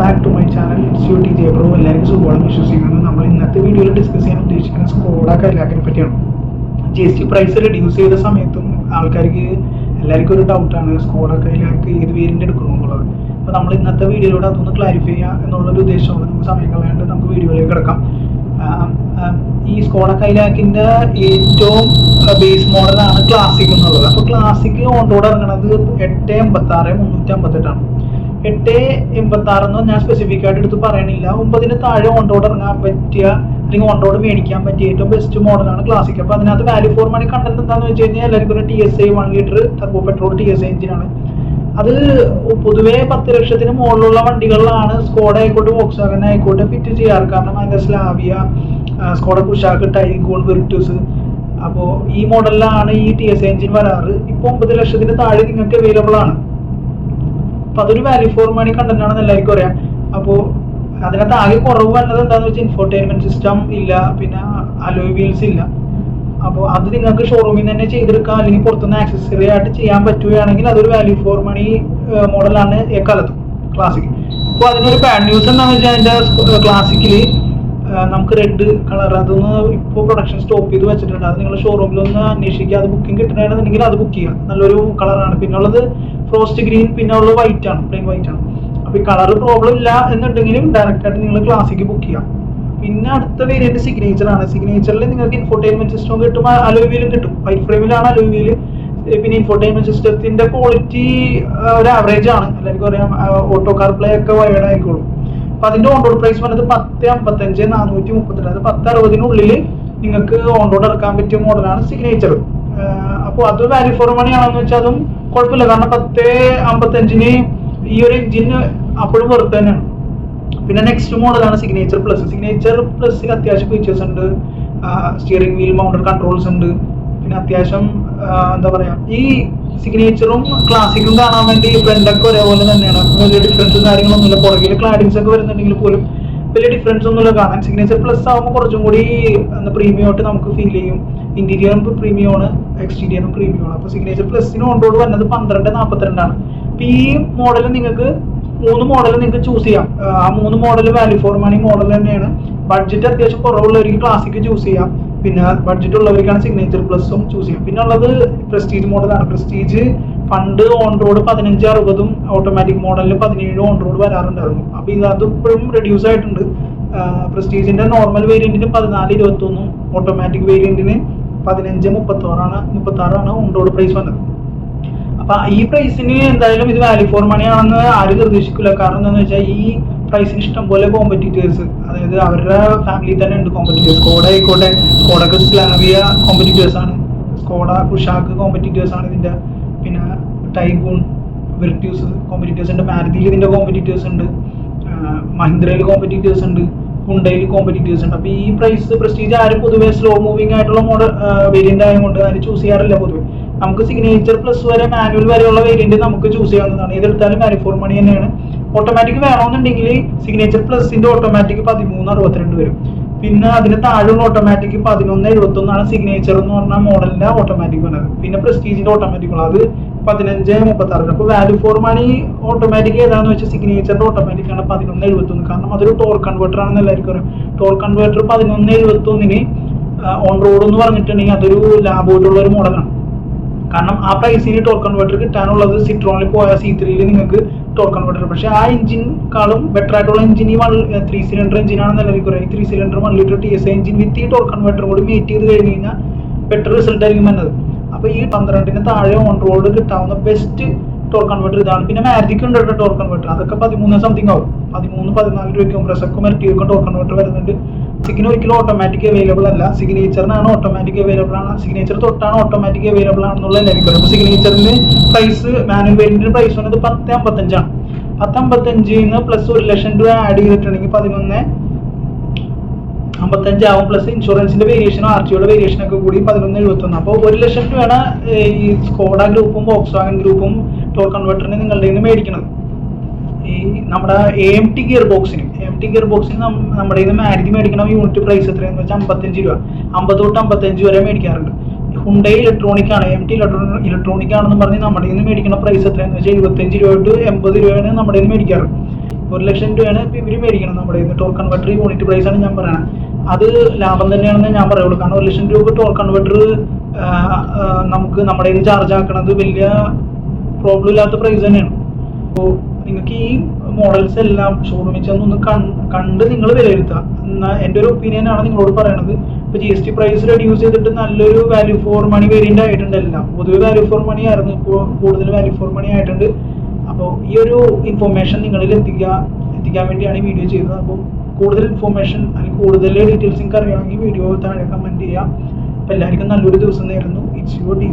Back to my channel it's U T J bro എല്ലാവർക്കും സുഖമാണെന്ന് വിശ്വസിക്കുന്നത് നമ്മൾ ഇന്നത്തെ വീഡിയോയിൽ ഡിസ്കസ് ചെയ്യാൻ ഉദ്ദേശിക്കുന്ന സ്കോഡ കൈലാക്കിനെ പറ്റിയാണ്. G S T price reduce ചെയ്ത സമയത്തും ആൾക്കാർക്ക് എല്ലാവർക്കും ഒരു ഡൗട്ടാണ് സ്കോഡ കൈലാക്ക് ഏത് വേരിയന്റ് എടുക്കണം എന്നുള്ളത് അപ്പോൾ നമ്മൾ ഇന്നത്തെ വീഡിയോയിലൂടെ അതൊന്ന് ക്ലാരിഫൈ ചെയ്യുക എന്നുള്ളൊരു ഉദ്ദേശമാണ് നമുക്ക് സമയം കളയാണ്ട് നമുക്ക് വീഡിയോയിലേക്ക് കിടക്കാം. ഈ സ്കോഡ കൈലാക്കിന്റെ ഏറ്റവും ബേസ് മോഡലാണ് ക്ലാസിക് എന്നുള്ളത്. അപ്പോൾ ക്ലാസിക് ഓൺ റോഡ് ഇറങ്ങുന്നത് എട്ട് എൺപത്തി മുന്നൂറ്റി അമ്പത്തെട്ടാണ് എട്ട് എൺപത്തി ആറെന്ന് ഞാൻ സ്പെസിഫിക് ആയിട്ട് എടുത്ത് പറയണില്ല. ഒമ്പതിന് താഴെ ഓൺ റോഡ് ഇറങ്ങാൻ പറ്റിയ അല്ലെങ്കിൽ ഓൺ റോഡ് മേടിക്കാൻ പറ്റിയ ഏറ്റവും ബെസ്റ്റ് മോഡലാണ് ക്ലാസിക് അപ്പോൾ അതിനകത്ത് വാല്യൂ ഫോർ മണി കണ്ടന്റ് എന്താണെന്ന് വെച്ച് കഴിഞ്ഞാൽ എല്ലാവർക്കും T S I one litre turbo petrol T S I എഞ്ചിനാണ് അത് പൊതുവേ പത്ത് ലക്ഷത്തിന് മുകളിലുള്ള വണ്ടികളിലാണ് സ്കോഡ ആയിക്കോട്ടെ ബോക്സ് വാഗൻ ആയിക്കോട്ടെ ഫിറ്റ് ചെയ്യാറ്. കാരണം അതിന്റെ Slavia Skoda Kushaq Taigun Virtus അപ്പോൾ ഈ മോഡലിലാണ് ഈ ടി എസ് എഞ്ചിൻ വരാറ്. ഇപ്പോൾ ഒമ്പത് ലക്ഷത്തിന് താഴെ നിങ്ങൾക്ക് അവൈലബിൾ ആണ്. അപ്പൊ അതൊരു വാല്യൂ ഫോർ മണി കണ്ടന്റ് ആണെന്ന് എല്ലാവർക്കും അറിയാം. അപ്പോൾ അതിനകത്ത് ആകെ കുറവ് വന്നത് എന്താണെന്ന് വെച്ചാൽ ഇൻഫോർടൈൻമെന്റ് സിസ്റ്റം ഇല്ല പിന്നെ അലോയ് വീൽസ് ഇല്ല. അപ്പോൾ അത് നിങ്ങൾക്ക് ഷോറൂമിൽ നിന്ന് തന്നെ ചെയ്തെടുക്കാം അല്ലെങ്കിൽ പുറത്തുനിന്ന് ആക്സസറി ആയിട്ട് ചെയ്യാൻ പറ്റുകയാണെങ്കിൽ അതൊരു വാല്യൂ ഫോർ മണി മോഡലാണ് എക്കാലത്തും ക്ലാസിക് അപ്പോൾ അതിനൊരു ബാഡ് ന്യൂസ് എന്താണെന്ന് വെച്ചാൽ അതിന്റെ ക്ലാസിക്കിൽ നമുക്ക് റെഡ് കളർ അതൊന്ന് ഇപ്പോൾ പ്രൊഡക്ഷൻ സ്റ്റോപ്പ് ചെയ്ത് വെച്ചിട്ടുണ്ട്. അത് നിങ്ങൾ ഷോറൂമിൽ ഒന്ന് അന്വേഷിക്കുക. അത് ബുക്കിംഗ് കിട്ടണമെന്നുണ്ടെങ്കിൽ അത് ബുക്ക് ചെയ്യുക. നല്ലൊരു കളറാണ് പിന്നെ ഉള്ളത് ഫ്രോസ്റ്റ് ഗ്രീൻ പിന്നെ ഉള്ളത് വൈറ്റ് ആണ്. പ്ലെയിൻ വൈറ്റ് ആണ്. അപ്പോൾ ഈ കളർ പ്രോബ്ലം ഇല്ല എന്നുണ്ടെങ്കിലും ഡയറക്റ്റ് ആയിട്ട് നിങ്ങൾ ക്ലാസിക്ക് ബുക്ക് ചെയ്യാം പിന്നെ അടുത്ത വേരിയന്റ് സിഗ്നേച്ചർ ആണ്. സിഗ്നേച്ചറിൽ നിങ്ങൾക്ക് ഇൻഫോർടൈൻമെന്റ് സിസ്റ്റം കിട്ടും. അലോവിയിലും കിട്ടും. വൈറ്റ് ഫ്രെയിമിലാണ് അലോവിയിൽ പിന്നെ ഇൻഫോർടൈൻമെന്റ് സിസ്റ്റത്തിന്റെ ക്വാളിറ്റി ഒരു ആവറേജ് ആണ്. എല്ലാവർക്കും അറിയാം ഓട്ടോ കാർ പ്ലേ ഒക്കെ വയേഡ് ആയിക്കോളും. അപ്പൊ അതിന്റെ ഓൺ റോഡ് പ്രൈസ് വന്നത് പത്ത് അമ്പത്തഞ്ച് നാനൂറ്റി മുപ്പത്തിരണ്ട് അത് പത്ത് അറുപതിനുള്ളിൽ നിങ്ങൾക്ക് ഓൺ റോഡ് ഇറക്കാൻ പറ്റിയ മോഡലാണ് സിഗ്നേച്ചർ അപ്പോൾ അത് വാല്യൂ ഫോർ മണി ആണെന്ന് വെച്ചാൽ അതും കുഴപ്പമില്ല. കാരണം പത്ത് അമ്പത്തഞ്ചിന് ഈ ഒരു എഞ്ചിന് അപ്പോഴും വെറുതെ തന്നെയാണ്. പിന്നെ നെക്സ്റ്റ് മോഡലാണ് സിഗ്നേച്ചർ പ്ലസ് സിഗ്നേച്ചർ പ്ലസ് അത്യാവശ്യം ഫീച്ചേഴ്സ് ഉണ്ട്. സ്റ്റിയറിംഗ് വീൽ മൗണ്ടർ കൺട്രോൾസ് ഉണ്ട്. പിന്നെ അത്യാവശ്യം എന്താ പറയാ ഈ സിഗ്നേച്ചറും ക്ലാസിക്കും കാണാൻ വേണ്ടി ഫ്രണ്ടൊക്കെ ഒരേപോലെ തന്നെയാണ്. വലിയ ഡിഫറൻസും കാര്യങ്ങളൊന്നുമില്ല. പുറകിൽ ക്ലാഡിങ്സ് ഒക്കെ വരുന്നുണ്ടെങ്കിൽ പോലും വലിയ ഡിഫറൻസ് ഒന്നുമില്ല. കാണാൻ സിഗ്നേച്ചർ പ്ലസ് ആകുമ്പോൾ കുറച്ചും കൂടി പ്രീമിയം ആയിട്ട് നമുക്ക് ഫീൽ ചെയ്യും. ഇന്റീരിയറും പ്രീമിയം ആണ് എക്സ്റ്റീരിയറും പ്രീമിയം ആണ്. അപ്പോൾ സിഗ്നേച്ചർ പ്ലസിന് ഓൺ റോഡ് വരുന്നത് പന്ത്രണ്ട് നാൽപ്പത്തിരണ്ടാണ് അപ്പോൾ ഈ മോഡൽ നിങ്ങൾക്ക് മൂന്ന് മോഡൽ നിങ്ങൾക്ക് ചൂസ് ചെയ്യാം. ആ മൂന്ന് model value for money model തന്നെയാണ്. ബഡ്ജറ്റ് അത്യാവശ്യം കുറവുള്ളവർക്ക് ക്ലാസിക് ചൂസ് ചെയ്യാം. പിന്നെ ബഡ്ജറ്റ് ഉള്ളവർക്കാണ് സിഗ്നേച്ചർ പ്ലസും ചൂസ് ചെയ്യുക. പിന്നെ ഉള്ളത് പ്രസ്റ്റീജ് മോഡലാണ് പ്രസ്റ്റീജ് പണ്ട് ഓൺ റോഡ് പതിനഞ്ച് അറുപതും ഓട്ടോമാറ്റിക് മോഡലിൽ പതിനേഴ് ഓൺ റോഡ് വരാറുണ്ടായിരുന്നു. അപ്പൊ ഇത് ഇപ്പോഴും റെഡ്യൂസ് ആയിട്ടുണ്ട്. പ്രസ്റ്റീജിന്റെ നോർമൽ വേരിയന്റിന് പതിനാല് ഇരുപത്തൊന്നും ഓട്ടോമാറ്റിക് വേരിയന്റിന് പതിനഞ്ച് മുപ്പത്തോറാണ് മുപ്പത്താറാണ് ഓൺ റോഡ് പ്രൈസ് വന്നത്. അപ്പൊ ഈ പ്രൈസിന് എന്തായാലും ഇത് വാല്യൂ ഫോർ മണി ആരും നിർദ്ദേശിക്കില്ല കാരണം എന്താണെന്ന് വെച്ചാൽ ഈ പ്രൈസിന് ഇഷ്ടം പോലെ കോമ്പറ്റീറ്റേഴ്സ് അതായത് അവരുടെ ഫാമിലി തന്നെ ഉണ്ട് കോമ്പറ്റീറ്റേഴ്സ് സ്കോഡ ആയിക്കോട്ടെ. സ്കോഡൊക്കെ സ്ലാവിയ കോമ്പറ്റീറ്റേഴ്സ് ആണ്. സ്കോഡ കുഷാക്ക് കോമ്പറ്റീറ്റേഴ്സ് ആണ് ഇതിന്റെ. പിന്നെ ടൈഗൂൺ വെർട്യൂസ് കോമ്പറ്റീറ്റേഴ്സ് ഉണ്ട്. മാരുതിയിൽ ഇതിന്റെ കോമ്പറ്റീറ്റേഴ്സ് ഉണ്ട്. മഹിന്ദ്രയിൽ കോമ്പറ്റീറ്റേഴ്സ് ഉണ്ട്. ഹുണ്ടയിൽ കോമ്പറ്റീറ്റേഴ്സ് ഉണ്ട്. അപ്പോൾ ഈ പ്രൈസ് പ്രസ്റ്റീജ് ആരും പൊതുവേ സ്ലോ മൂവിങ് ആയിട്ടുള്ള മോഡൽ വേരിയന്റ് ആയതുകൊണ്ട് ആരും ചൂസ് ചെയ്യാറില്ല പൊതുവെ. നമുക്ക് സിഗ്നേച്ചർ പ്ലസ് വരെ മാനുവൽ വരെയുള്ള വേരിയന്റ് നമുക്ക് ചൂസ് ചെയ്യാവുന്നതാണ്. ഇതെടുത്താലും മാനിഫോർ ഫോർ മണി തന്നെയാണ്. ഓട്ടോമാറ്റിക് വേണമെന്നുണ്ടെങ്കിൽ സിഗ്നേച്ചർ പ്ലസിന്റെ ഓട്ടോമാറ്റിക് പതിമൂന്ന് അറുപത്തിരണ്ട് വരും. പിന്നെ അതിന് താഴെയുള്ള ഓട്ടോമാറ്റിക് പതിനൊന്ന് എഴുപത്തി ഒന്നാണ് സിഗ്നേച്ചർ എന്ന് പറഞ്ഞ മോഡലിന്റെ ഓട്ടോമാറ്റിക് വേണത് പിന്നെ പ്രസ്റ്റീജിന്റെ ഓട്ടോമാറ്റിക് അത് പതിനഞ്ച് മുപ്പത്തി ആറ് അപ്പൊ വാല്യൂ ഫോർ മണി ഓട്ടോമാറ്റിക് ഏതാണെന്ന് വെച്ചാൽ സിഗ്നേച്ചറിന്റെ ഓട്ടോമാറ്റിക് ആണ് പതിനൊന്ന് എഴുപത്തി ഒന്ന് കാരണം അതൊരു ടോർ കൺവേർട്ടർ ആണെന്ന് എല്ലാവർക്കും അറിയാം. ടോർ കൺവേർട്ടർ പതിനൊന്ന് എഴുപത്തി ഒന്നിന് ഓൺ റോഡ് എന്ന് പറഞ്ഞിട്ടുണ്ടെങ്കിൽ അതൊരു ലാബോട്ടുള്ള ഒരു മോഡലാണ് കാരണം ആ പ്രൈസിന് ടോർ കൺവേർട്ടർ കിട്ടാനുള്ളത് സിട്രോണിൽ പോയ സി ത്രീയിൽ നിങ്ങൾക്ക് ടോർ കൺവേർട്ടർ പക്ഷേ ആ എഞ്ചിൻകാളും ബെറ്റർ ആയിട്ടുള്ള എഞ്ചിൻ ഈ വൺ ത്രീ സിലിണ്ടർ എഞ്ചിനാണ് നിലവിൽ ഈ three cylinder one litre T S engine with ഈ ടോർ കൺവേർട്ടർ കൂടി മീറ്റ് ചെയ്ത് കഴിഞ്ഞ് കഴിഞ്ഞാൽ ബെറ്റർ റിസൾട്ട് ആയിരിക്കും വന്നത്. അപ്പോൾ ഈ പന്ത്രണ്ടിന് താഴെ ഓൺ റോഡ് കിട്ടാവുന്ന ബെസ്റ്റ് ടോർ കൺവെർട്ടർ ഇതാണ്. പിന്നെ മാജിക് ഉണ്ട് കേട്ടോ ടോർ കൺവേർട്ടർ അതൊക്കെ പതിമൂന്ന് സംതിങ് ആവും. പതിമൂന്ന് പതിനാല് രൂപയ്ക്കും പ്രസക്കും മെർട്ടിയൊക്കെ ടോർ കൺവെർട്ടർ വരുന്നുണ്ട്. സിഗ്നൽ ഒരിക്കലും ഓട്ടോമാറ്റിക് അവൈലബിൾ അല്ല. സിഗ്നേച്ചറിനാണ് ഓട്ടോമാറ്റിക് അവൈലബിൾ ആണ്. സിഗ്നേച്ചർ തൊട്ടാണ് ഓട്ടോമാറ്റിക് അവൈലബിൾ ആണെന്നുള്ള എല്ലാവർക്കും അപ്പോൾ സിഗ്നേച്ചറിന് പ്രൈസ് മാനുവൽ വേരിയന്റിന് പ്രൈസ് വന്നത് പത്ത് അമ്പത്തഞ്ചാണ്. പത്ത് അമ്പത്തഞ്ചിൽ നിന്ന് പ്ലസ് ഒരു ലക്ഷം രൂപ ആഡ് ചെയ്തിട്ടുണ്ടെങ്കിൽ പതിനൊന്ന് അമ്പത്തഞ്ചാവും പ്ലസ് ഇൻഷുറൻസിന്റെ വേരിയേഷനും ആർ ടിയുടെ വേരിയേഷനും ഒക്കെ കൂടി പതിനൊന്ന് എഴുപത്തൊന്ന്. അപ്പോൾ ഒരു ലക്ഷം രൂപയാണ് ഈ സ്കോഡ ഗ്രൂപ്പും ബോക്സ് വാഗൻ ഗ്രൂപ്പും ടോർ കൺവേർട്ടറിന് നിങ്ങളുടെ നിന്ന് മേടിക്കുന്നത് ഈ നമ്മുടെ എ എം ടി ഗിയർ ബോക്സിന് എം ടി ഗിയർ ബോക്സിന് നമ്മുടെ നിന്ന് മാരുതി മേടിക്കണം യൂണിറ്റ് പ്രൈസ് എത്രയെന്ന് വെച്ചാൽ അമ്പത്തഞ്ച് രൂപ. അമ്പത് തൊട്ട് അമ്പത്തഞ്ച് വരെ മേടിക്കാറുണ്ട്. ഹുണ്ടൈ ഇലക്ട്രോണിക് ആണ്. എം ടി ഇലക്ട്രോണിക് ആണെന്ന് പറഞ്ഞ് നമ്മുടെ നിന്ന് മേടിക്കുന്ന പ്രൈസ് എത്രയാണെന്ന് വെച്ചാൽ എഴുപത്തഞ്ച് രൂപ തൊട്ട് എൺപത് രൂപയാണ് നമ്മുടെ നിന്ന് മേടിക്കാറ്. ഒരു ലക്ഷം രൂപയാണ് ഇവർ മേടിക്കണം നമ്മുടെ ടോർ കൺവെർട്ടർ യൂണിറ്റ് പ്രൈസ് ആണ് ഞാൻ പറയണത് അത് ലാഭം തന്നെയാണെന്ന് ഞാൻ പറയുള്ളൂ. കാരണം ഒരു ലക്ഷം രൂപ ടോർക്ക് കൺവെർട്ടർ നമുക്ക് നമ്മുടെ കയ്യിൽ ചാർജ് ആക്കണത് വലിയ പ്രോബ്ലം ഇല്ലാത്ത പ്രൈസ് തന്നെയാണ്. അപ്പോൾ നിങ്ങൾക്ക് ഈ മോഡൽസ് എല്ലാം ഷോറൂമിൽ ചെന്നൊന്ന് കണ്ട് നിങ്ങൾ വിലയിരുത്തുക. എന്നാൽ എന്റെ ഒരു ഒപ്പീനിയൻ ആണ് നിങ്ങളോട് പറയണത്. ഇപ്പോൾ G S T price reduce ചെയ്തിട്ട് നല്ലൊരു വാല്യൂ ഫോർ മണി വേരിയന്റ് ആയിട്ടുണ്ട് എല്ലാം. പൊതുവെ വാല്യൂ ഫോർ മണി ആയിരുന്നു. ഇപ്പോൾ കൂടുതൽ വാല്യൂ ഫോർ മണി ആയിട്ടുണ്ട്. അപ്പോൾ ഈ ഒരു ഇൻഫർമേഷൻ നിങ്ങളിൽ എത്തിക്കുക എത്തിക്കാൻ വേണ്ടിയാണ് ഈ വീഡിയോ ചെയ്തത്. അപ്പോൾ കൂടുതൽ ഇൻഫോർമേഷൻ അല്ലെങ്കിൽ കൂടുതൽ ഡീറ്റെയിൽസ് നിങ്ങൾക്ക് അറിയാമെങ്കിൽ വീഡിയോ താഴെ കമന്റ് ചെയ്യാം അപ്പോൾ എല്ലാവർക്കും നല്ലൊരു ദിവസം നേരുന്നു. It's your J